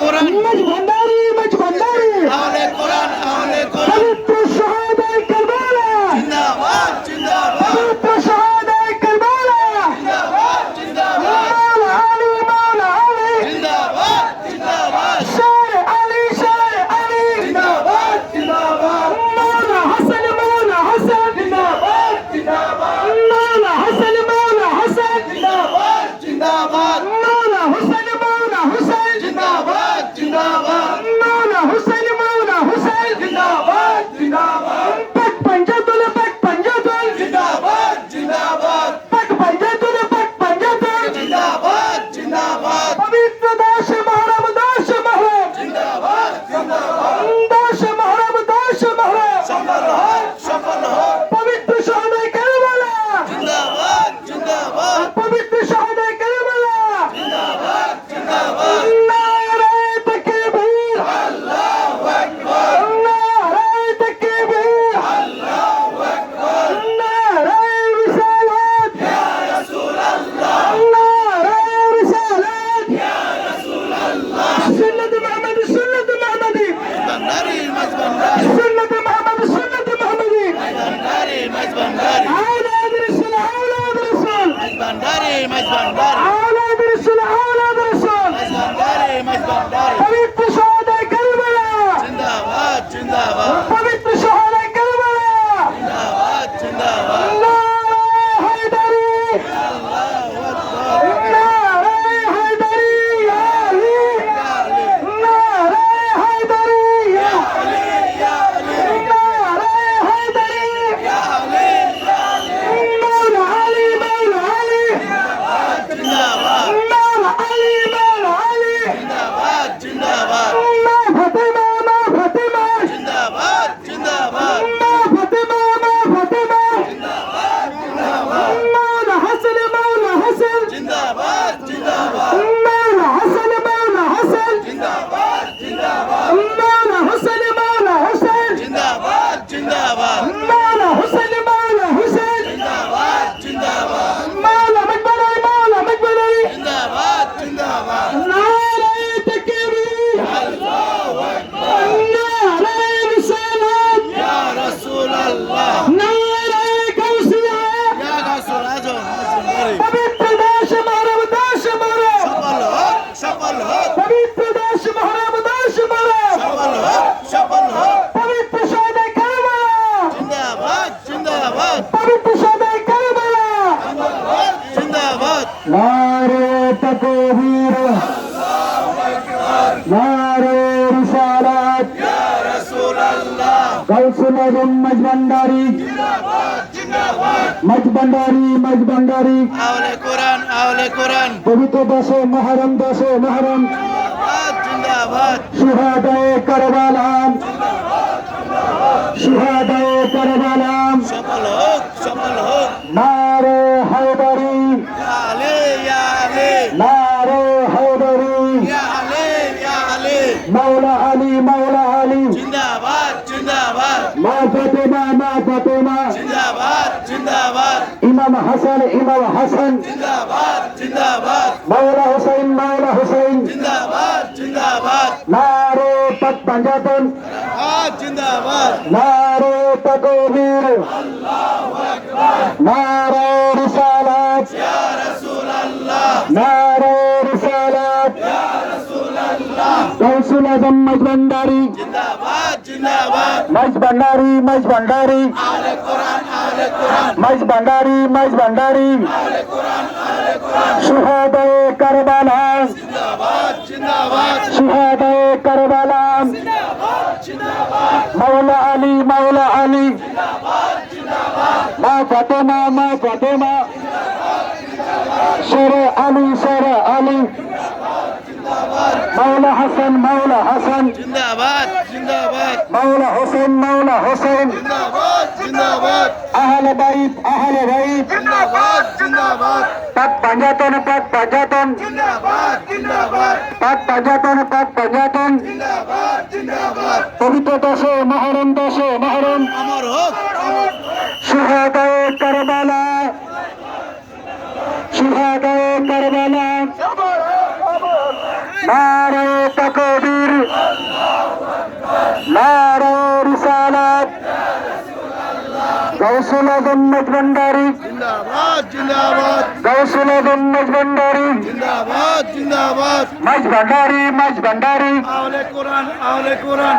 কোরআন। Nice one, buddy. তকবীর নারে রিসালাত ইয়া রাসূলুল্লাহ গৌসুল আজম মজবন্দারি মজবন্দারি মজবন্দারি আওলে কোরআন আওলে কোরআন পবিত্র দশে মহরম দশে মহরম জিন্দাবাদ সুহাদায়ে কারবালাম সফল আলী জিন্দাবাদ জিন্দাবাদ। মা ফাতেমা মা ফাতেমা। জিন্দাবাদ জিন্দাবাদ। ইমাম হাসান ইমাম হাসান। জিন্দাবাদ জিন্দাবাদ। মাওলা হুসাইন মাওলা হুসাইন। জিন্দাবাদ জিন্দাবাদ। নারে পাক পাঞ্জাতন। আজ জিন্দাবাদ। নারে তকবীর নারে রিসালাত। ইয়া রাসূলুল্লাহ। নারে রিসালাত। গৌসুল আজম মজবন্দারি জিন্দাবাদ জিন্দাবাদ মজবন্দারি আলে কোরআন মজবন্দারি মজবন্দারি সুহাদায়ে কারবালা জিন্দাবাদ জিন্দাবাদ। সুহাদায়ে কারবালা মাওলা আলী মাওলা আলী। মা ফাতেমা মা ফাতেমা। শেরে আলী শেরে আলী। মাওলা হাসান মাওলা হাসান। জিন্দাবাদ জিন্দাবাদ। মাওলা হোসেন মাওলা হোসেন। আহলে বাইত আহলে বাইত। পাক পাঞ্জাতন পাক পাঞ্জাতন। পাক পাঞ্জাতন পাক পাঞ্জাতন। পবিত্র দশে মহরম দশে মহরম। সুহাদায়ে কারবালা। সুহাদায়ে কারবালা নারে তাকবীর নারে রিসালাত গৌসুল জিন্দাবাদ জিন্দাবাদ। গৌসুল আজম মজবন্দারি জিন্দাবাদ জিন্দাবাদ। মজবন্দারি মজবন্দারি আওলে কোরআন আওলে কোরআন।